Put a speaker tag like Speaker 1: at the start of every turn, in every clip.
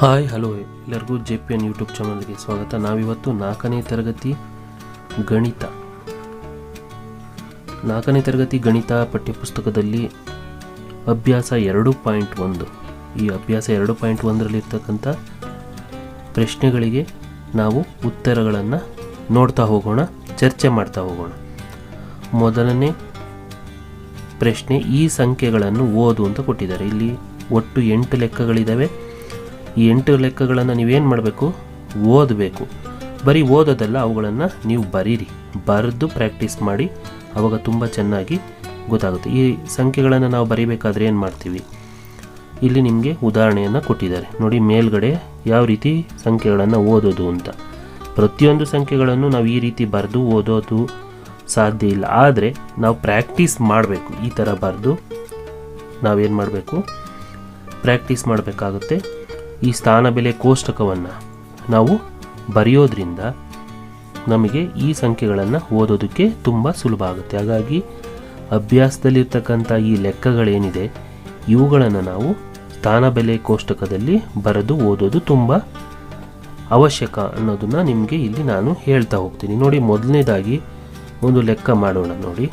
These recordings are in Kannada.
Speaker 1: Hi, hello. ಎಲ್ಲರಿಗೂ ಜೆ ಪಿ ಎನ್ ಯೂಟ್ಯೂಬ್ ಚಾನಲ್ಗೆ ಸ್ವಾಗತ. ನಾವಿವತ್ತು ನಾಲ್ಕನೇ ತರಗತಿ ಗಣಿತ. ನಾಲ್ಕನೇ ತರಗತಿ ಗಣಿತ ಪಠ್ಯಪುಸ್ತಕದಲ್ಲಿ ಅಭ್ಯಾಸ ಎರಡು ಪಾಯಿಂಟ್ ಒಂದು. ಈ ಅಭ್ಯಾಸ ಎರಡು ಪಾಯಿಂಟ್ ಒಂದರಲ್ಲಿರ್ತಕ್ಕಂಥ ಪ್ರಶ್ನೆಗಳಿಗೆ ನಾವು ಉತ್ತರಗಳನ್ನು ನೋಡ್ತಾ ಹೋಗೋಣ, ಚರ್ಚೆ ಮಾಡ್ತಾ ಹೋಗೋಣ. ಮೊದಲನೇ ಪ್ರಶ್ನೆ, ಈ ಸಂಖ್ಯೆಗಳನ್ನು ಓದು ಅಂತ ಕೊಟ್ಟಿದ್ದಾರೆ. ಇಲ್ಲಿ ಒಟ್ಟು ಎಂಟು ಲೆಕ್ಕಗಳಿದ್ದಾವೆ ಈ ಎಂಟು ಲೆಕ್ಕಗಳನ್ನು ನೀವೇನು ಮಾಡಬೇಕು? ಓದಬೇಕು. ಬರೀ ಓದೋದಲ್ಲ, ಅವುಗಳನ್ನು ನೀವು ಬರೀರಿ. ಬರೆದು ಪ್ರಾಕ್ಟೀಸ್ ಮಾಡಿ, ಅವಾಗ ತುಂಬ ಚೆನ್ನಾಗಿ ಗೊತ್ತಾಗುತ್ತೆ. ಈ ಸಂಖ್ಯೆಗಳನ್ನು ನಾವು ಬರೀಬೇಕಾದ್ರೆ ಏನು ಮಾಡ್ತೀವಿ? ಇಲ್ಲಿ ನಿಮಗೆ ಉದಾಹರಣೆಯನ್ನು ಕೊಟ್ಟಿದ್ದಾರೆ. ನೋಡಿ, ಮೇಲ್ಗಡೆ ಯಾವ ರೀತಿ ಸಂಖ್ಯೆಗಳನ್ನು ಓದೋದು ಅಂತ. ಪ್ರತಿಯೊಂದು ಸಂಖ್ಯೆಗಳನ್ನು ನಾವು ಈ ರೀತಿ ಬರೆದು ಓದೋದು ಸಾಧ್ಯ ಇಲ್ಲ. ಆದರೆ, ನಾವು ಪ್ರಾಕ್ಟೀಸ್ ಮಾಡಬೇಕು. ಈ ಥರ ಬರೆದು ನಾವೇನು ಮಾಡಬೇಕು? ಪ್ರಾಕ್ಟೀಸ್ ಮಾಡಬೇಕಾಗುತ್ತೆ. ಈ ಸ್ಥಾನ ಬೆಲೆ ಕೋಷ್ಟಕವನ್ನು ನಾವು ಬರೆಯೋದ್ರಿಂದ ನಮಗೆ ಈ ಸಂಖ್ಯೆಗಳನ್ನು ಓದೋದಕ್ಕೆ ತುಂಬ ಸುಲಭ ಆಗುತ್ತೆ. ಹಾಗಾಗಿ ಅಭ್ಯಾಸದಲ್ಲಿರ್ತಕ್ಕಂಥ ಈ ಲೆಕ್ಕಗಳೇನಿದೆ, ಇವುಗಳನ್ನು ನಾವು ಸ್ಥಾನ ಬೆಲೆ ಕೋಷ್ಟಕದಲ್ಲಿ ಬರೆದು ಓದೋದು ತುಂಬ ಅವಶ್ಯಕ ಅನ್ನೋದನ್ನು ನಿಮಗೆ ಇಲ್ಲಿ ನಾನು ಹೇಳ್ತಾ ಹೋಗ್ತೀನಿ. ನೋಡಿ, ಮೊದಲನೇದಾಗಿ ಒಂದು ಲೆಕ್ಕ ಮಾಡೋಣ ನೋಡಿ.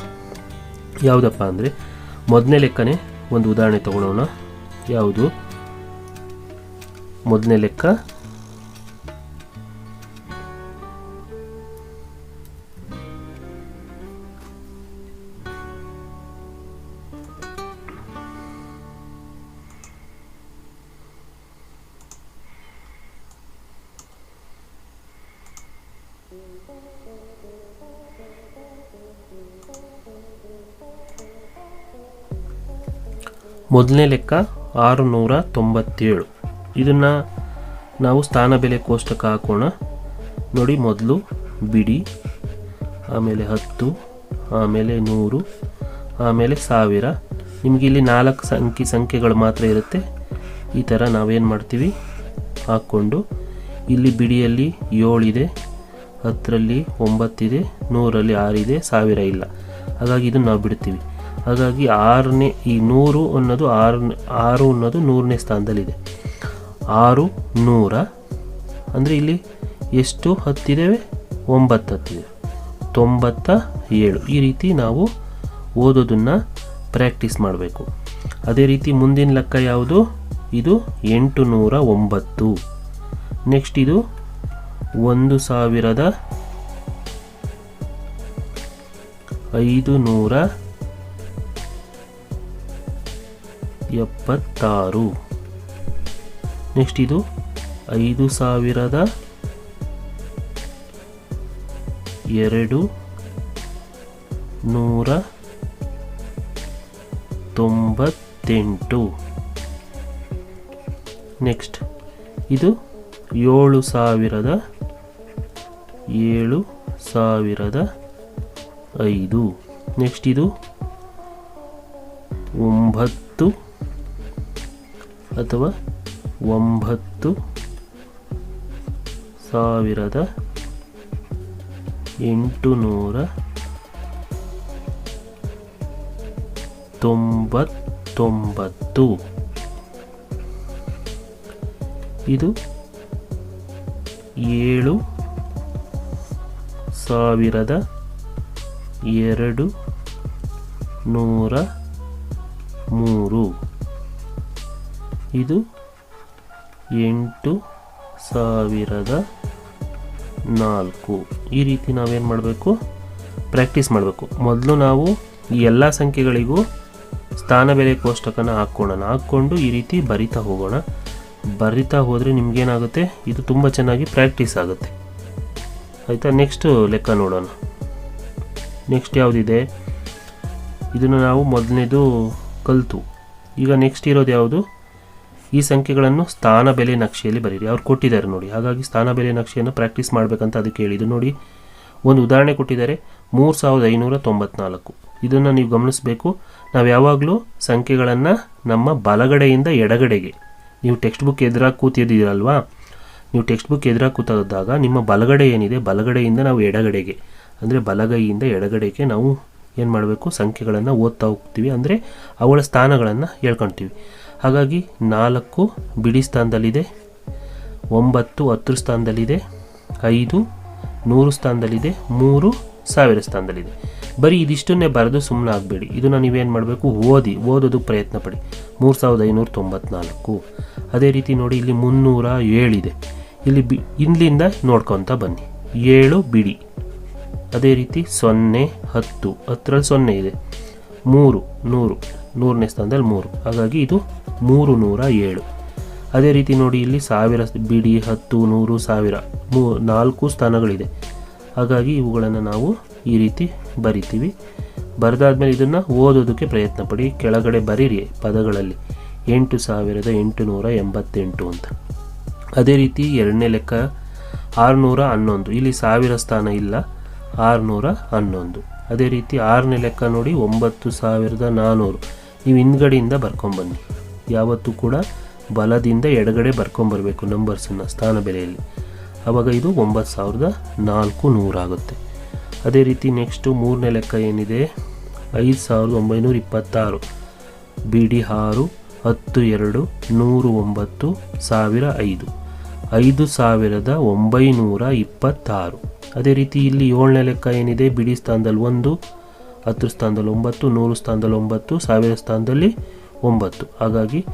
Speaker 1: ಯಾವುದಪ್ಪ ಅಂದರೆ, ಮೊದಲನೇ ಲೆಕ್ಕನೇ ಒಂದು ಉದಾಹರಣೆ ತಗೊಳ್ಳೋಣ ಯಾವುದು? ಮೊದಲನೇ ಲೆಕ್ಕ. ಮೊದಲನೇ ಲೆಕ್ಕ ಆರುನೂರ ತೊಂಬತ್ತೇಳು. ಇದನ್ನು ನಾವು ಸ್ಥಾನ ಬೆಲೆ ಕೋಷ್ಟಕ ಹಾಕೋಣ. ನೋಡಿ ಮೊದಲು ಬಿಡಿ, ಆಮೇಲೆ ಹತ್ತು, ಆಮೇಲೆ ನೂರು, ಆಮೇಲೆ ಸಾವಿರ. ನಿಮಗೆ ಇಲ್ಲಿ ನಾಲ್ಕು ಸಂಖ್ಯೆ, ಸಂಖ್ಯೆಗಳು ಮಾತ್ರ ಇರುತ್ತೆ. ಈ ಥರ ನಾವೇನು ಮಾಡ್ತೀವಿ? ಹಾಕ್ಕೊಂಡು ಇಲ್ಲಿ ಬಿಡಿಯಲ್ಲಿ ಏಳಿದೆ ಹತ್ತರಲ್ಲಿ ಒಂಬತ್ತಿದೆ ನೂರಲ್ಲಿ ಆರಿದೆ ಸಾವಿರ ಇಲ್ಲ. ಹಾಗಾಗಿ ಇದನ್ನು ನಾವು ಬಿಡ್ತೀವಿ. ಹಾಗಾಗಿ ಆರನೇ, ಈ ನೂರು ಅನ್ನೋದು ಆರು ಆರು ಅನ್ನೋದು ನೂರನೇ ಸ್ಥಾನದಲ್ಲಿದೆ. ಆರು ನೂರ. ಅಂದರೆ ಇಲ್ಲಿ ಎಷ್ಟು ಹತ್ತಿದ್ದೇವೆ? ಒಂಬತ್ತು ಹತ್ತಿದೆ ತೊಂಬತ್ತ ಏಳು. ಈ ರೀತಿ ನಾವು ಓದೋದನ್ನು ಪ್ರಾಕ್ಟೀಸ್ ಮಾಡಬೇಕು. ಅದೇ ರೀತಿ ಮುಂದಿನ ಲೆಕ್ಕ ಯಾವುದು? ಇದು ಎಂಟು ನೂರ ಒಂಬತ್ತು. ನೆಕ್ಸ್ಟ್ ಇದು ಒಂದು ಸಾವಿರದ ಐದು ನೂರ ಎಪ್ಪತ್ತಾರು. ನೆಕ್ಸ್ಟ್ ಇದು ಐದು ಸಾವಿರದ ಎರಡು ನೂರ ತೊಂಬತ್ತೆಂಟು. ನೆಕ್ಸ್ಟ್, ಇದು ಏಳು ಸಾವಿರದ ಏಳು ಸಾವಿರದ ಐದು. ನೆಕ್ಸ್ಟ್, ಇದು ಒಂಬತ್ತು ಅಥವಾ ಒಂಬತ್ತು ಸಾವಿರದ ಎಂಟುನೂರ ತೊಂಬತ್ತೊಂಬತ್ತು. ಇದು ಏಳು ಸಾವಿರದ ಎರಡು ನೂರ ಮೂರು. ಇದು ಎಂಟು ಸಾವಿರದ ನಾಲ್ಕು. ಈ ರೀತಿ ನಾವೇನು ಮಾಡಬೇಕು? ಪ್ರಾಕ್ಟೀಸ್ ಮಾಡಬೇಕು. ಮೊದಲು ನಾವು ಈ ಎಲ್ಲ ಸಂಖ್ಯೆಗಳಿಗೂ ಸ್ಥಾನ ಬೆಲೆ ಕೋಷ್ಟಕನ ಹಾಕ್ಕೊಳ್ಳೋಣ. ಹಾಕ್ಕೊಂಡು ಈ ರೀತಿ ಬರಿತಾ ಹೋಗೋಣ. ಬರಿತಾ ಹೋದರೆ ನಿಮಗೇನಾಗುತ್ತೆ? ಇದು ತುಂಬ ಚೆನ್ನಾಗಿ ಪ್ರಾಕ್ಟೀಸ್ ಆಗುತ್ತೆ. ಆಯಿತಾ? ನೆಕ್ಸ್ಟು ಲೆಕ್ಕ ನೋಡೋಣ. ನೆಕ್ಸ್ಟ್ ಯಾವುದಿದೆ? ಇದನ್ನು ನಾವು ಮೊದಲನೇದು ಕಲಿತು. ಈಗ ನೆಕ್ಸ್ಟ್ ಇರೋದು ಯಾವುದು? ಈ ಸಂಖ್ಯೆಗಳನ್ನು ಸ್ಥಾನ ಬೆಲೆ ನಕ್ಷೆಯಲ್ಲಿ ಬರೀರಿ. ಅವ್ರು ಕೊಟ್ಟಿದ್ದಾರೆ ನೋಡಿ. ಹಾಗಾಗಿ ಸ್ಥಾನ ಬೆಲೆ ನಕ್ಷೆಯನ್ನು ಪ್ರಾಕ್ಟೀಸ್ ಮಾಡಬೇಕಂತ ಅದಕ್ಕೆ ಹೇಳಿದ್ದು ನೋಡಿ. ಒಂದು ಉದಾಹರಣೆ ಕೊಟ್ಟಿದ್ದಾರೆ. ಮೂರು ಸಾವಿರದ ಐನೂರ ತೊಂಬತ್ನಾಲ್ಕು. ಇದನ್ನು ನೀವು ಗಮನಿಸಬೇಕು. ನಾವು ಯಾವಾಗಲೂ ಸಂಖ್ಯೆಗಳನ್ನು ನಮ್ಮ ಬಲಗಡೆಯಿಂದ ಎಡಗಡೆಗೆ. ನೀವು ಟೆಕ್ಸ್ಟ್ ಬುಕ್ ಎದುರಾಗಿ ಕೂತಿದ್ದೀರಲ್ವಾ? ನೀವು ಟೆಕ್ಸ್ಟ್ ಬುಕ್ ಎದುರಾಗಿ ಕೂತಾದಾಗ ನಿಮ್ಮ ಬಲಗಡೆ ಏನಿದೆ? ಬಲಗಡೆಯಿಂದ ನಾವು ಎಡಗಡೆಗೆ. ಅಂದರೆ ಬಲಗೈಯಿಂದ ಎಡಗಡೆಗೆ ನಾವು ಏನು ಮಾಡಬೇಕು? ಸಂಖ್ಯೆಗಳನ್ನು ಓದ್ತಾ ಹೋಗ್ತೀವಿ. ಅಂದರೆ ಅವುಗಳ ಸ್ಥಾನಗಳನ್ನು ಹೇಳ್ಕೊಳ್ತೀವಿ ಹಾಗಾಗಿ ನಾಲ್ಕು ಬಿಡಿ ಸ್ಥಾನದಲ್ಲಿದೆ, ಒಂಬತ್ತು ಹತ್ತು ಸ್ಥಾನದಲ್ಲಿದೆ, ಐದು ನೂರು ಸ್ಥಾನದಲ್ಲಿದೆ, ಮೂರು ಸಾವಿರ ಸ್ಥಾನದಲ್ಲಿದೆ. ಬರೀ ಇದಿಷ್ಟನ್ನೇ ಬರೆದು ಸುಮ್ಮನೆ ಆಗಬೇಡಿ. ಇದನ್ನು ನೀವೇನು ಮಾಡಬೇಕು? ಓದಿ, ಓದೋದಕ್ಕೆ ಪ್ರಯತ್ನ ಪಡಿ ಮೂರು ಸಾವಿರದ ಐನೂರ ತೊಂಬತ್ನಾಲ್ಕು. ಅದೇ ರೀತಿ ನೋಡಿ, ಇಲ್ಲಿ ಮುನ್ನೂರ ಏಳಿದೆ. ಇಲ್ಲಿ ಬಿ, ಇಲ್ಲಿಂದ ನೋಡ್ಕೊತ ಬನ್ನಿ. ಏಳು ಬಿಡಿ. ಅದೇ ರೀತಿ ಸೊನ್ನೆ, ಹತ್ತು. ಹತ್ತರಲ್ಲಿ ಸೊನ್ನೆ ಇದೆ. ಮೂರು, ನೂರು, ನೂರನೇ ಸ್ಥಾನದಲ್ಲಿ ಮೂರು. ಹಾಗಾಗಿ ಇದು ಮೂರು ನೂರ ಏಳು. ಅದೇ ರೀತಿ ನೋಡಿ, ಇಲ್ಲಿ ಸಾವಿರ ಬಿಡಿ, ಹತ್ತು, ನೂರು, ಸಾವಿರ, ಮೂ, ನಾಲ್ಕು ಸ್ಥಾನಗಳಿದೆ. ಹಾಗಾಗಿ ಇವುಗಳನ್ನು ನಾವು ಈ ರೀತಿ ಬರಿತೀವಿ. ಬರೆದಾದ್ಮೇಲೆ ಇದನ್ನು ಓದೋದಕ್ಕೆ ಪ್ರಯತ್ನ ಪಡಿ. ಕೆಳಗಡೆ ಬರೀರಿ ಪದಗಳಲ್ಲಿ. ಎಂಟು ಸಾವಿರದ ಎಂಟುನೂರ ಎಂಬತ್ತೆಂಟು ಅಂತ. ಅದೇ ರೀತಿ ಎರಡನೇ ಲೆಕ್ಕ ಆರುನೂರ ಹನ್ನೊಂದು. ಇಲ್ಲಿ ಸಾವಿರ ಸ್ಥಾನ ಇಲ್ಲ, ಆರುನೂರ ಹನ್ನೊಂದು. ಅದೇ ರೀತಿ ಆರನೇ ಲೆಕ್ಕ ನೋಡಿ ಒಂಬತ್ತು ಸಾವಿರದ ನಾನ್ನೂರು ನೀವು ಹಿಂದ್ಗಡೆಯಿಂದ ಬರ್ಕೊಂಬನ್ನಿ. ಯಾವತ್ತೂ ಕೂಡ ಬಲದಿಂದ ಎಡಗಡೆ ಬರ್ಕೊಂಬರ್ಬೇಕು ನಂಬರ್ಸನ್ನು ಸ್ಥಾನ ಬೆಲೆಯಲ್ಲಿ. ಆವಾಗ ಇದು ಒಂಬತ್ತು ಸಾವಿರದ ನಾಲ್ಕು ನೂರಾಗುತ್ತೆ ಅದೇ ರೀತಿ ನೆಕ್ಸ್ಟು ಮೂರನೇ ಲೆಕ್ಕ ಏನಿದೆ? ಐದು ಸಾವಿರದ ಒಂಬೈನೂರ ಇಪ್ಪತ್ತಾರು. ಬಿ ಡಿ ಆರು, ಹತ್ತು ಎರಡು, ನೂರು ಒಂಬತ್ತು ಸಾವಿರ ಐದು. ಐದು ಸಾವಿರದ ಒಂಬೈನೂರ ಇಪ್ಪತ್ತಾರು. ಅದೇ ರೀತಿ ಇಲ್ಲಿ ಏಳನೇ ಲೆಕ್ಕ ಏನಿದೆ? ಬಿಡಿ ಸ್ಥಾನದಲ್ಲಿ ಒಂದು, ಹತ್ತು ಸ್ಥಾನದಲ್ಲಿ ಒಂಬತ್ತು, ನೂರು ಸ್ಥಾನದಲ್ಲಿ ಒಂಬತ್ತು, ಸಾವಿರ ಸ್ಥಾನದಲ್ಲಿ ಒಂಬತ್ತು. ಹಾಗಾಗಿ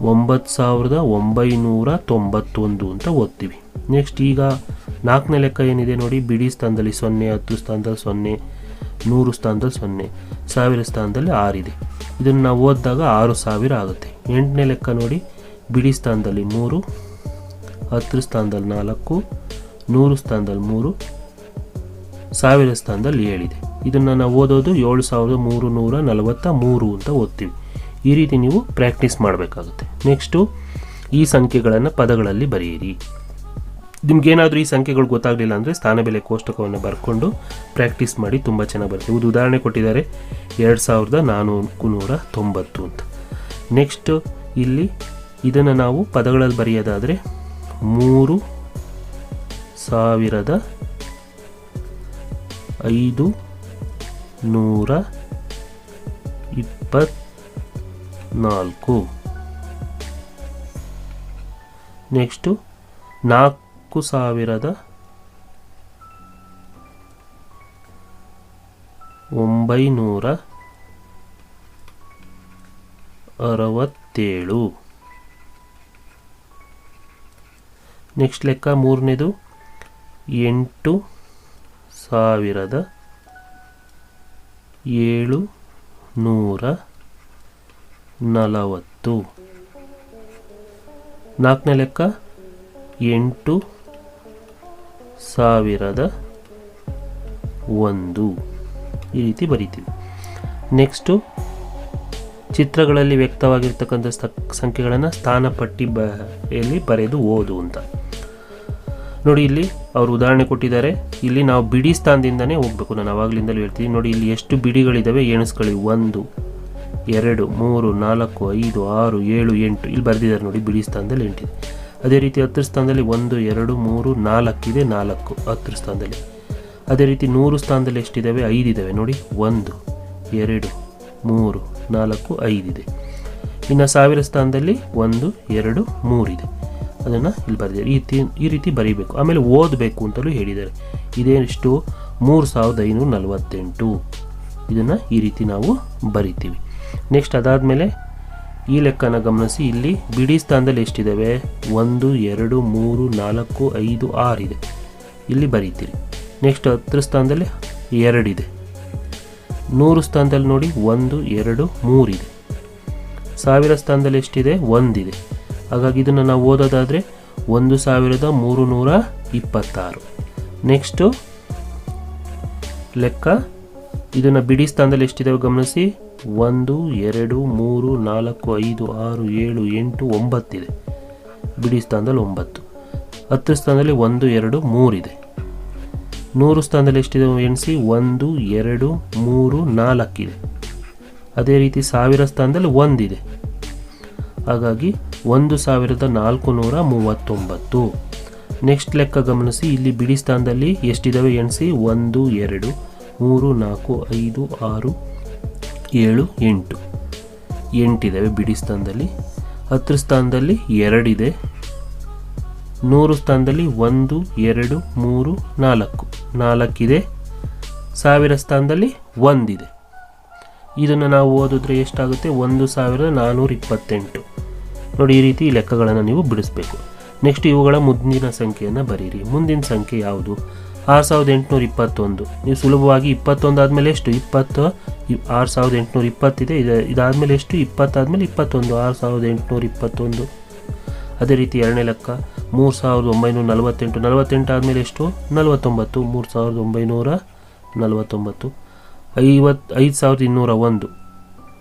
Speaker 1: ಒಂಬತ್ತು ಸಾವಿರದ ಒಂಬೈನೂರ ತೊಂಬತ್ತೊಂದು ಅಂತ ಓದ್ತೀವಿ. ನೆಕ್ಸ್ಟ್ ಈಗ ನಾಲ್ಕನೇ ಲೆಕ್ಕ ಏನಿದೆ ನೋಡಿ? ಬಿಡಿ ಸ್ಥಾನದಲ್ಲಿ ಸೊನ್ನೆ, ಹತ್ತು ಸ್ಥಾನದಲ್ಲಿ ಸೊನ್ನೆ, ನೂರು ಸ್ಥಾನದಲ್ಲಿ ಸೊನ್ನೆ, ಸಾವಿರ ಸ್ಥಾನದಲ್ಲಿ ಆರಿದೆ. ಇದನ್ನು ನಾವು ಓದಿದಾಗ ಆರು ಸಾವಿರ ಆಗುತ್ತೆ. ಎಂಟನೇ ಲೆಕ್ಕ ನೋಡಿ? ಬಿಡಿ ಸ್ಥಾನದಲ್ಲಿ ಮೂರು, ಹತ್ತು ಸ್ಥಾನದಲ್ಲಿ ನಾಲ್ಕು ನೂರು ಸ್ಥಾನದಲ್ಲಿ ಮೂರು, ಸಾವಿರ ಸ್ಥಾನದಲ್ಲಿ ಏಳಿದೆ. ಇದನ್ನು ನಾವು ಓದೋದು ಏಳು ಸಾವಿರದ ಮೂರು ನೂರ ನಲವತ್ತ ಮೂರು ಅಂತ ಓದ್ತೀವಿ. ಈ ರೀತಿ ನೀವು ಪ್ರಾಕ್ಟೀಸ್ ಮಾಡಬೇಕಾಗುತ್ತೆ. ನೆಕ್ಸ್ಟು, ಈ ಸಂಖ್ಯೆಗಳನ್ನು ಪದಗಳಲ್ಲಿ ಬರೆಯಿರಿ. ನಿಮ್ಗೇನಾದರೂ ಈ ಸಂಖ್ಯೆಗಳು ಗೊತ್ತಾಗಲಿಲ್ಲ ಅಂದರೆ ಸ್ಥಾನ ಬೆಲೆ ಕೋಷ್ಟಕವನ್ನು ಬರ್ಕೊಂಡು ಪ್ರಾಕ್ಟೀಸ್ ಮಾಡಿ ತುಂಬ ಚೆನ್ನಾಗಿ ಬರುತ್ತೆ ಒಂದು ಉದಾಹರಣೆ ಕೊಟ್ಟಿದ್ದಾರೆ, ಎರಡು ಸಾವಿರದ ನಾನ್ನೂರು ನೂರ ತೊಂಬತ್ತು ಅಂತ. ನೆಕ್ಸ್ಟ್, ಇಲ್ಲಿ ಇದನ್ನು ನಾವು ಪದಗಳಲ್ಲಿ ಬರೆಯೋದಾದರೆ ಮೂರು ಸಾವಿರದ ಐದು ನೂರ ಇಪ್ಪತ್ನಾಲ್ಕು. ನೆಕ್ಸ್ಟು ನಾಲ್ಕು ಸಾವಿರದ ಒಂಬೈನೂರ ಅರವತ್ತೇಳು. ನೆಕ್ಸ್ಟ್ ಲೆಕ್ಕ ಮೂರನೇದು ಎಂಟು ಸಾವಿರದ ಏಳು ನೂರ ನಲವತ್ತು. ನಾಲ್ಕನೇ ಲೆಕ್ಕ, ಎಂಟು ಸಾವಿರದ ಒಂದು. ಈ ರೀತಿ ಬರೀತೀವಿ. ನೆಕ್ಸ್ಟು ಚಿತ್ರಗಳಲ್ಲಿ ವ್ಯಕ್ತವಾಗಿರ್ತಕ್ಕಂಥ ಸಂಖ್ಯೆಗಳನ್ನು ಸ್ಥಾನಪಟ್ಟಿ ಎಲ್ಲಿ ಬರೆದು ಓದು ಅಂತ. ನೋಡಿ ಇಲ್ಲಿ ಅವರು ಉದಾಹರಣೆ ಕೊಟ್ಟಿದ್ದಾರೆ. ಇಲ್ಲಿ ನಾವು ಬಿಡಿ ಸ್ಥಾನದಿಂದನೇ ಹೋಗ್ಬೇಕು. ನಾನು ಅವಾಗಲಿಂದಲೂ ಹೇಳ್ತೀನಿ. ನೋಡಿ ಇಲ್ಲಿ ಎಷ್ಟು ಬಿಡಿಗಳಿದ್ದಾವೆ ಎಣಿಸ್ಕೊಳ್ಳಿ ಒಂದು, ಎರಡು, ಮೂರು, ನಾಲ್ಕು, ಐದು, ಆರು, ಏಳು, ಎಂಟು. ಇಲ್ಲಿ ಬರೆದಿದ್ದಾರೆ ನೋಡಿ, ಬಿಡಿ ಸ್ಥಾನದಲ್ಲಿ ಎಂಟಿದೆ. ಅದೇ ರೀತಿ ಹತ್ತರ ಸ್ಥಾನದಲ್ಲಿ ಒಂದು, ಎರಡು, ಮೂರು, ನಾಲ್ಕಿದೆ, ನಾಲ್ಕು ಹತ್ತರ ಸ್ಥಾನದಲ್ಲಿ. ಅದೇ ರೀತಿ ನೂರು ಸ್ಥಾನದಲ್ಲಿ ಎಷ್ಟಿದ್ದಾವೆ ಐದಿದ್ದಾವೆ ನೋಡಿ, ಒಂದು, ಎರಡು, ಮೂರು, ನಾಲ್ಕು, ಐದಿದೆ. ಇನ್ನು ಸಾವಿರ ಸ್ಥಾನದಲ್ಲಿ ಒಂದು, ಎರಡು, ಮೂರಿದೆ. ಅದನ್ನು ಇಲ್ಲಿ ಬರೆದಿದ್ದಾರೆ. ಈ ತಿ ಈ ರೀತಿ ಬರೀಬೇಕು. ಆಮೇಲೆ ಓದಬೇಕು ಅಂತಲೂ ಹೇಳಿದ್ದಾರೆ. ಇದೇನಿಷ್ಟು? ಮೂರು ಸಾವಿರದ ಐನೂರ ನಲವತ್ತೆಂಟು. ಇದನ್ನು ಈ ರೀತಿ ನಾವು ಬರಿತೀವಿ. ನೆಕ್ಸ್ಟ್ ಅದಾದಮೇಲೆ ಈ ಲೆಕ್ಕನ ಗಮನಿಸಿ. ಇಲ್ಲಿ ಬಿಡಿ ಸ್ಥಾನದಲ್ಲಿ ಎಷ್ಟಿದ್ದಾವೆ ಒಂದು, ಎರಡು, ಮೂರು, ನಾಲ್ಕು, ಐದು ಇದೆ. ಇಲ್ಲಿ ಬರೀತೀರಿ. ನೆಕ್ಸ್ಟ್ ಹತ್ತರ ಸ್ಥಾನದಲ್ಲಿ ಎರಡಿದೆ. ನೂರು ಸ್ಥಾನದಲ್ಲಿ ನೋಡಿ, ಒಂದು, ಎರಡು ಮೂರಿದೆ ಸಾವಿರ ಸ್ಥಾನದಲ್ಲಿ ಎಷ್ಟಿದೆ? ಒಂದಿದೆ. ಹಾಗಾಗಿ ಇದನ್ನು ನಾವು ಓದೋದಾದರೆ ಒಂದು ಸಾವಿರದ ಮೂರು ನೂರ ಇಪ್ಪತ್ತಾರು. ನೆಕ್ಸ್ಟು ಲೆಕ್ಕ. ಇದನ್ನು ಬಿಡಿ ಸ್ಥಾನದಲ್ಲಿ ಎಷ್ಟಿದಾವೆ ಗಮನಿಸಿ. ಒಂದು, ಎರಡು, ಮೂರು, ನಾಲ್ಕು, ಐದು, ಆರು, ಏಳು, ಎಂಟು, ಒಂಬತ್ತಿದೆ. ಬಿಡಿ ಸ್ಥಾನದಲ್ಲಿ ಒಂಬತ್ತು. ಹತ್ತು ಸ್ಥಾನದಲ್ಲಿ ಒಂದು, ಎರಡು, ಮೂರಿದೆ. ನೂರು ಸ್ಥಾನದಲ್ಲಿ ಎಷ್ಟಿದೆ ಎಣಿಸಿ. ಒಂದು, ಎರಡು, ಮೂರು, ನಾಲ್ಕಿದೆ. ಅದೇ ರೀತಿ ಸಾವಿರ ಸ್ಥಾನದಲ್ಲಿ ಒಂದಿದೆ. ಹಾಗಾಗಿ ಒಂದು ಸಾವಿರದ ನಾಲ್ಕು ನೂರ ಮೂವತ್ತೊಂಬತ್ತು. ನೆಕ್ಸ್ಟ್ ಲೆಕ್ಕ ಗಮನಿಸಿ, ಇಲ್ಲಿ ಬಿಡಿ ಸ್ಥಾನದಲ್ಲಿ ಎಷ್ಟಿದ್ದಾವೆ ಎಣಿಸಿ? ಒಂದು, ಎರಡು, ಮೂರು, ನಾಲ್ಕು, ಐದು, ಆರು, ಏಳು, ಎಂಟು. ಎಂಟಿದ್ದಾವೆ ಬಿಡಿ ಸ್ಥಾನದಲ್ಲಿ. ಹತ್ತು ಸ್ಥಾನದಲ್ಲಿ ಎರಡಿದೆ. ನೂರು ಸ್ಥಾನದಲ್ಲಿ ಒಂದು, ಎರಡು, ಮೂರು, ನಾಲ್ಕು. ನಾಲ್ಕಿದೆ. ಸಾವಿರ ಸ್ಥಾನದಲ್ಲಿ ಒಂದಿದೆ. ಇದನ್ನು ನಾವು ಓದಿದ್ರೆ ಎಷ್ಟಾಗುತ್ತೆ? ಒಂದು ಸಾವಿರದ ನಾನ್ನೂರ ಇಪ್ಪತ್ತೆಂಟು. ನೋಡಿ, ಈ ರೀತಿ ಲೆಕ್ಕಗಳನ್ನು ನೀವು ಬಿಡಿಸ್ಬೇಕು. ನೆಕ್ಸ್ಟ್ ಇವುಗಳ ಮುಂದಿನ ಸಂಖ್ಯೆಯನ್ನು ಬರೀರಿ. ಮುಂದಿನ ಸಂಖ್ಯೆ ಯಾವುದು? ಆರು ಸಾವಿರದ ಎಂಟುನೂರ ಇಪ್ಪತ್ತೊಂದು. ನೀವು ಸುಲಭವಾಗಿ ಇಪ್ಪತ್ತೊಂದು ಆದಮೇಲೆ ಎಷ್ಟು? ಇಪ್ಪತ್ತು ಆರು ಸಾವಿರದ ಎಂಟುನೂರ ಇಪ್ಪತ್ತಿದೆ. ಇದು ಇದಾದಮೇಲೆ ಎಷ್ಟು? ಇಪ್ಪತ್ತಾದಮೇಲೆ ಇಪ್ಪತ್ತೊಂದು. ಆರು ಸಾವಿರದ ಎಂಟುನೂರ ಇಪ್ಪತ್ತೊಂದು. ಅದೇ ರೀತಿ ಎರಡನೇ ಲೆಕ್ಕ. ಮೂರು ಸಾವಿರದ ಒಂಬೈನೂರ ನಲವತ್ತೆಂಟು. ನಲವತ್ತೆಂಟು ಆದಮೇಲೆ ಎಷ್ಟು? ನಲವತ್ತೊಂಬತ್ತು. ಮೂರು ಸಾವಿರದ ಒಂಬೈನೂರ ನಲವತ್ತೊಂಬತ್ತು. ಐವತ್ತು ಐದು ಸಾವಿರದ ಇನ್ನೂರ ಒಂದು.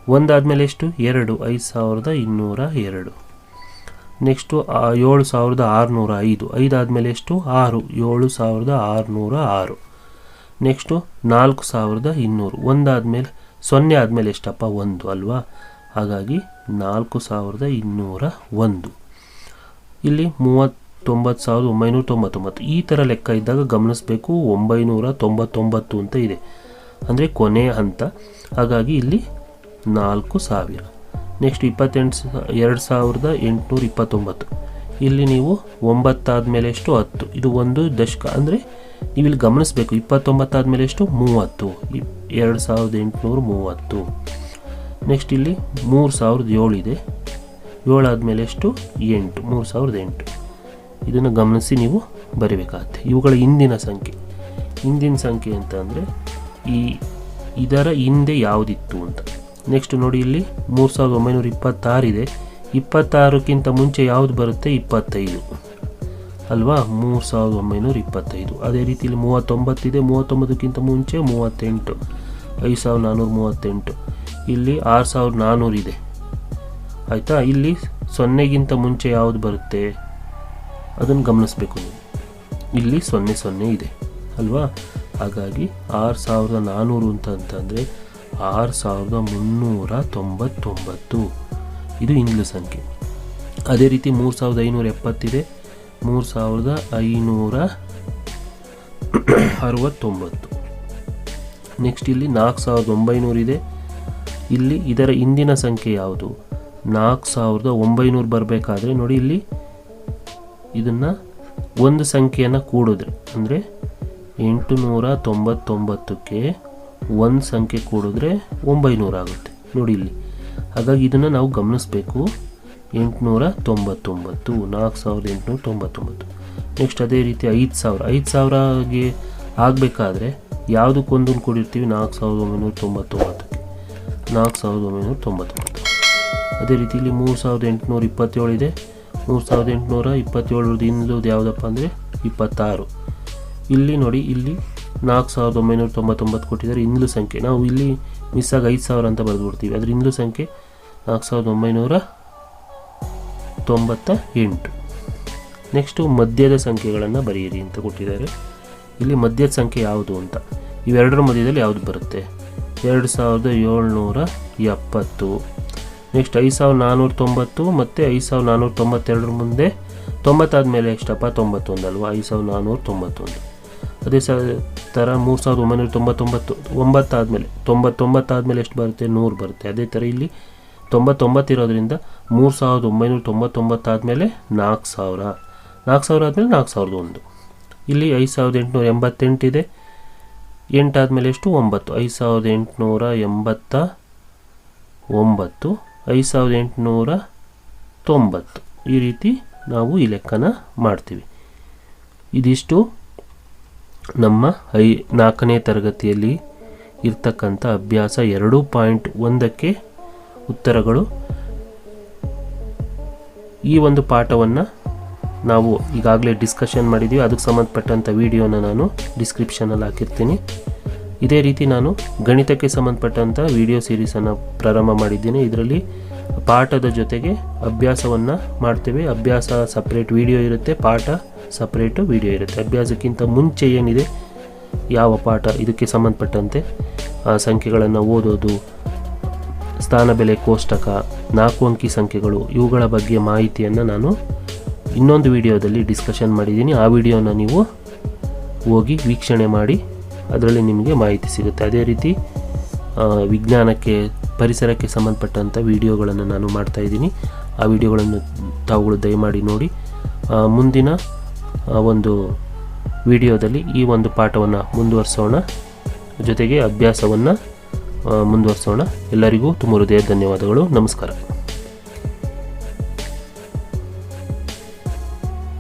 Speaker 1: ಒಂದಾದಮೇಲೆ ಎಷ್ಟು? ಎರಡು. ಐದು ಸಾವಿರದ ಇನ್ನೂರ ಎರಡು. ನೆಕ್ಸ್ಟು ಏಳು ಸಾವಿರದ ಆರುನೂರ ಐದು. ಐದಾದಮೇಲೆ ಎಷ್ಟು? ಆರು. ಏಳು ಸಾವಿರದ ಆರುನೂರ ಆರು. ನೆಕ್ಸ್ಟು, ನಾಲ್ಕು ಸಾವಿರದ ಇನ್ನೂರು. ಒಂದಾದಮೇಲೆ ಸೊನ್ನೆ ಆದಮೇಲೆ ಎಷ್ಟಪ್ಪ? ಒಂದು, ಅಲ್ವಾ? ಹಾಗಾಗಿ, ನಾಲ್ಕು ಸಾವಿರದ ಇನ್ನೂರ ಒಂದು. ಇಲ್ಲಿ ಮೂವತ್ತೊಂಬತ್ತು ಸಾವಿರದ ಒಂಬೈನೂರ ತೊಂಬತ್ತೊಂಬತ್ತು. ಈ ಥರ ಲೆಕ್ಕ ಇದ್ದಾಗ ಗಮನಿಸಬೇಕು, ಒಂಬೈನೂರ ತೊಂಬತ್ತೊಂಬತ್ತು ಅಂತ ಇದೆ. ಅಂದರೆ ಕೊನೆಯ ಹಂತ. ಹಾಗಾಗಿ, ಇಲ್ಲಿ ನಾಲ್ಕು ಸಾವಿರ. ನೆಕ್ಸ್ಟ್ ಇಪ್ಪತ್ತೆಂಟು ಎರಡು ಸಾವಿರದ ಎಂಟುನೂರ ಇಪ್ಪತ್ತೊಂಬತ್ತು. ಇಲ್ಲಿ ನೀವು ಒಂಬತ್ತಾದಮೇಲೆ ಎಷ್ಟು? ಹತ್ತು. ಇದು ಒಂದು ದಶಕ. ಅಂದರೆ ನೀವು ಇಲ್ಲಿ ಗಮನಿಸಬೇಕು, ಇಪ್ಪತ್ತೊಂಬತ್ತಾದಮೇಲೆ ಎಷ್ಟು? ಮೂವತ್ತು. ಎರಡು ಸಾವಿರದ ಎಂಟುನೂರ ಮೂವತ್ತು. ನೆಕ್ಸ್ಟ್ ಇಲ್ಲಿ ಮೂರು ಸಾವಿರದ ಏಳು ಇದೆ. ಏಳು ಆದಮೇಲೆ ಎಷ್ಟು? ಎಂಟು. ಮೂರು ಸಾವಿರದ ಎಂಟು. ಇದನ್ನು ಗಮನಿಸಿ ನೀವು ಬರಿಬೇಕಾಗತ್ತೆ. ಇವುಗಳ ಹಿಂದಿನ ಸಂಖ್ಯೆ. ಹಿಂದಿನ ಸಂಖ್ಯೆ ಅಂತ ಅಂದರೆ ಈ ಇದರ ಹಿಂದೆ ಯಾವುದಿತ್ತು ಅಂತ. ನೆಕ್ಸ್ಟ್ ನೋಡಿ ಇಲ್ಲಿ, ಮೂರು ಸಾವಿರದ ಒಂಬೈನೂರ ಇಪ್ಪತ್ತಾರಿದೆ. ಇಪ್ಪತ್ತಾರಕ್ಕಿಂತ ಮುಂಚೆ ಯಾವುದು ಬರುತ್ತೆ? ಇಪ್ಪತ್ತೈದು. ಅಲ್ವಾ? ಮೂರು ಸಾವಿರದ ಒಂಬೈನೂರ ಇಪ್ಪತ್ತೈದು. ಅದೇ ರೀತಿ ಇಲ್ಲಿ ಮೂವತ್ತೊಂಬತ್ತಿದೆ, ಮೂವತ್ತೊಂಬತ್ತಕ್ಕಿಂತ ಮುಂಚೆ ಮೂವತ್ತೆಂಟು. ಐದು ಸಾವಿರದ ನಾನ್ನೂರ ಮೂವತ್ತೆಂಟು. ಇಲ್ಲಿ ಆರು ಸಾವಿರದ ನಾನ್ನೂರಿದೆ ಆಯಿತಾ? ಇಲ್ಲಿ ಸೊನ್ನೆಗಿಂತ ಮುಂಚೆ ಯಾವುದು ಬರುತ್ತೆ? ಅದನ್ನು ಗಮನಿಸಬೇಕು ನೀವು. ಇಲ್ಲಿ ಸೊನ್ನೆ ಸೊನ್ನೆ ಇದೆ. ಅಲ್ವಾ? ಹಾಗಾಗಿ ಆರು ಸಾವಿರದ ನಾನ್ನೂರು ಅಂತ ಅಂತಂದರೆ ಆರು ಸಾವಿರದ ಮುನ್ನೂರ ತೊಂಬತ್ತೊಂಬತ್ತು. ಇದು ಇಂಗ್ಲು ಸಂಖ್ಯೆ. ಅದೇ ರೀತಿ ಮೂರು ಸಾವಿರದ ಐನೂರ ಎಪ್ಪತ್ತಿದೆ. ಮೂರು ಸಾವಿರದ ಐನೂರ ಅರವತ್ತೊಂಬತ್ತು. ನೆಕ್ಸ್ಟ್ ಇಲ್ಲಿ ನಾಲ್ಕು ಸಾವಿರದ ಒಂಬೈನೂರಿದೆ. ಇಲ್ಲಿ ಇದರ ಹಿಂದಿನ ಸಂಖ್ಯೆ ಯಾವುದು? ನಾಲ್ಕು ಸಾವಿರದ ಒಂಬೈನೂರು ಬರಬೇಕಾದ್ರೆ ನೋಡಿ ಇಲ್ಲಿ ಇದನ್ನು ಒಂದು ಸಂಖ್ಯೆಯನ್ನು ಕೂಡಿದ್ರೆ. ಅಂದರೆ ಎಂಟು ನೂರ ತೊಂಬತ್ತೊಂಬತ್ತಕ್ಕೆ ಒಂದು ಸಂಖ್ಯೆ ಕೂಡಿದ್ರೆ ಒಂಬೈನೂರು ಆಗುತ್ತೆ. ನೋಡಿ ಇಲ್ಲಿ. ಹಾಗಾಗಿ ಇದನ್ನು ನಾವು ಗಮನಿಸಬೇಕು. ಎಂಟುನೂರ ತೊಂಬತ್ತೊಂಬತ್ತು, ನಾಲ್ಕು ಸಾವಿರದ ಎಂಟುನೂರ ತೊಂಬತ್ತೊಂಬತ್ತು. ನೆಕ್ಸ್ಟ್ ಅದೇ ರೀತಿ ಐದು ಸಾವಿರ. ಐದು ಸಾವಿರಗೆ ಆಗಬೇಕಾದ್ರೆ ಯಾವುದಕ್ಕೊಂದನ್ನು ಕೊಡಿರ್ತೀವಿ? ನಾಲ್ಕು ಸಾವಿರದ ಒಂಬೈನೂರ ತೊಂಬತ್ತೊಂಬತ್ತಕ್ಕೆ. ನಾಲ್ಕು ಸಾವಿರದ ಒಂಬೈನೂರ ತೊಂಬತ್ತೊಂಬತ್ತು. ಅದೇ ರೀತಿ ಇಲ್ಲಿ ಮೂರು ಸಾವಿರದ ಎಂಟುನೂರ ಇಪ್ಪತ್ತೇಳು ಇದೆ. ಮೂರು ಸಾವಿರದ ಎಂಟುನೂರ ಇಪ್ಪತ್ತೇಳರದ್ದು ಇನ್ನೊಂದು ಯಾವುದಪ್ಪ ಅಂದರೆ ಇಪ್ಪತ್ತಾರು. ಇಲ್ಲಿ ನೋಡಿ, ಇಲ್ಲಿ ನಾಲ್ಕು ಸಾವಿರದ ಒಂಬೈನೂರ ತೊಂಬತ್ತೊಂಬತ್ತು ಕೊಟ್ಟಿದ್ದಾರೆ. ಇಂದ್ಲು ಸಂಖ್ಯೆ. ನಾವು ಇಲ್ಲಿ ಮಿಸ್ ಆಗಿ ಐದು ಸಾವಿರ ಅಂತ ಬರೆದ್ಬಿಡ್ತೀವಿ. ಅದರ ಇಂದ್ಲು ಸಂಖ್ಯೆ ನಾಲ್ಕು ಸಾವಿರದ ಒಂಬೈನೂರ ತೊಂಬತ್ತ ಎಂಟು. ನೆಕ್ಸ್ಟು ಮಧ್ಯದ ಸಂಖ್ಯೆಗಳನ್ನು ಬರೆಯಿರಿ ಅಂತ ಕೊಟ್ಟಿದ್ದಾರೆ. ಇಲ್ಲಿ ಮಧ್ಯದ ಸಂಖ್ಯೆ ಯಾವುದು ಅಂತ. ಇವೆರಡರ ಮಧ್ಯದಲ್ಲಿ ಯಾವುದು ಬರುತ್ತೆ? ಎರಡು ಸಾವಿರದ ಏಳ್ನೂರ ಎಪ್ಪತ್ತು. ನೆಕ್ಸ್ಟ್ ಐದು ಸಾವಿರದ ನಾನ್ನೂರ ತೊಂಬತ್ತು ಮತ್ತು ಐದು ಸಾವಿರದ ನಾನ್ನೂರ ತೊಂಬತ್ತೆರಡರ ಮುಂದೆ ತೊಂಬತ್ತಾದ ಮೇಲೆ ಎಷ್ಟಪ್ಪ ತೊಂಬತ್ತೊಂದು ಅಲ್ವಾ? ಐದು ಸಾವಿರದ ನಾನ್ನೂರ ತೊಂಬತ್ತೊಂದು ಅದೇ ಸ ಥರ ಮೂರು ಸಾವಿರದ ಒಂಬೈನೂರ ತೊಂಬತ್ತೊಂಬತ್ತು, ಒಂಬತ್ತಾದಮೇಲೆ, ತೊಂಬತ್ತೊಂಬತ್ತಾದಮೇಲೆ ಎಷ್ಟು ಬರುತ್ತೆ? ನೂರು ಬರುತ್ತೆ. ಅದೇ ಥರ ಇಲ್ಲಿ ತೊಂಬತ್ತೊಂಬತ್ತಿರೋದ್ರಿಂದ ಮೂರು ಸಾವಿರದ ಒಂಬೈನೂರ ತೊಂಬತ್ತೊಂಬತ್ತಾದಮೇಲೆ ನಾಲ್ಕು ಸಾವಿರ. ನಾಲ್ಕು ಸಾವಿರ ಆದಮೇಲೆ ನಾಲ್ಕು ಸಾವಿರದ ಒಂದು. ಇಲ್ಲಿ ಐದು ಸಾವಿರದ ಎಂಟುನೂರ ಎಂಬತ್ತೆಂಟಿದೆ ಎಂಟಾದಮೇಲೆ ಎಷ್ಟು? ಒಂಬತ್ತು. ಐದು ಸಾವಿರದ ಎಂಟುನೂರ ಎಂಬತ್ತ ಒಂಬತ್ತು. ಐದು ಸಾವಿರದ ಎಂಟುನೂರ ತೊಂಬತ್ತು. ಈ ರೀತಿ ನಾವು ಈ ಲೆಕ್ಕನ ಮಾಡ್ತೀವಿ. ಇದಿಷ್ಟು. ನಮ್ಮ ಐ ನಾಲ್ಕನೇ ತರಗತಿಯಲ್ಲಿ ಇರ್ತಕ್ಕಂಥ ಅಭ್ಯಾಸ ಎರಡು ಪಾಯಿಂಟ್ ಒಂದಕ್ಕೆ ಉತ್ತರಗಳು. ಈ ಒಂದು ಪಾಠವನ್ನು ನಾವು ಈಗಾಗಲೇ ಡಿಸ್ಕಷನ್ ಮಾಡಿದ್ದೀವಿ ಅದಕ್ಕೆ ಸಂಬಂಧಪಟ್ಟಂಥ ವಿಡಿಯೋನ ನಾನು ಡಿಸ್ಕ್ರಿಪ್ಷನಲ್ಲಿ ಹಾಕಿರ್ತೀನಿ. ಇದೇ ರೀತಿ ನಾನು ಗಣಿತಕ್ಕೆ ಸಂಬಂಧಪಟ್ಟಂಥ ವಿಡಿಯೋ ಸೀರೀಸನ್ನು ಪ್ರಾರಂಭ ಮಾಡಿದ್ದೀನಿ. ಇದರಲ್ಲಿ ಪಾಠದ ಜೊತೆಗೆ ಅಭ್ಯಾಸವನ್ನು ಮಾಡ್ತೇವೆ. ಅಭ್ಯಾಸ ಸಪ್ರೇಟ್ ವಿಡಿಯೋ ಇರುತ್ತೆ. ಪಾಠ ಸಪ್ರೇಟು ವಿಡಿಯೋ ಇರುತ್ತೆ. ಅಭ್ಯಾಸಕ್ಕಿಂತ ಮುಂಚೆ ಏನಿದೆ, ಯಾವ ಪಾಠ ಇದಕ್ಕೆ ಸಂಬಂಧಪಟ್ಟಂತೆ, ಆ ಸಂಖ್ಯೆಗಳನ್ನು ಓದೋದು, ಸ್ಥಾನ ಬೆಲೆ, ಕೋಷ್ಟಕ, ನಾಲ್ಕು ಅಂಕಿ ಸಂಖ್ಯೆಗಳು, ಇವುಗಳ ಬಗ್ಗೆ ಮಾಹಿತಿಯನ್ನು ನಾನು ಇನ್ನೊಂದು ವಿಡಿಯೋದಲ್ಲಿ ಡಿಸ್ಕಷನ್ ಮಾಡಿದ್ದೀನಿ. ಆ ವಿಡಿಯೋನ ನೀವು ಹೋಗಿ ವೀಕ್ಷಣೆ ಮಾಡಿ, ಅದರಲ್ಲಿ ನಿಮಗೆ ಮಾಹಿತಿ ಸಿಗುತ್ತೆ. ಅದೇ ರೀತಿ ವಿಜ್ಞಾನಕ್ಕೆ, ಪರಿಸರಕ್ಕೆ ಸಂಬಂಧಪಟ್ಟಂಥ ವಿಡಿಯೋಗಳನ್ನು ನಾನು ಮಾಡ್ತಾಯಿದ್ದೀನಿ ಆ ವಿಡಿಯೋಗಳನ್ನು ತಾವುಗಳು ದಯಮಾಡಿ ನೋಡಿ. ಮುಂದಿನ ಒಂದು ವಿಡಿಯೋದಲ್ಲಿ ಈ ಒಂದು ಪಾಠವನ್ನು ಮುಂದುವರಿಸೋಣ. ಜೊತೆಗೆ ಅಭ್ಯಾಸವನ್ನು ಮುಂದುವರಿಸೋಣ. ಎಲ್ಲರಿಗೂ ತುಂಬ ಹೃದಯ ಧನ್ಯವಾದಗಳು. ನಮಸ್ಕಾರ.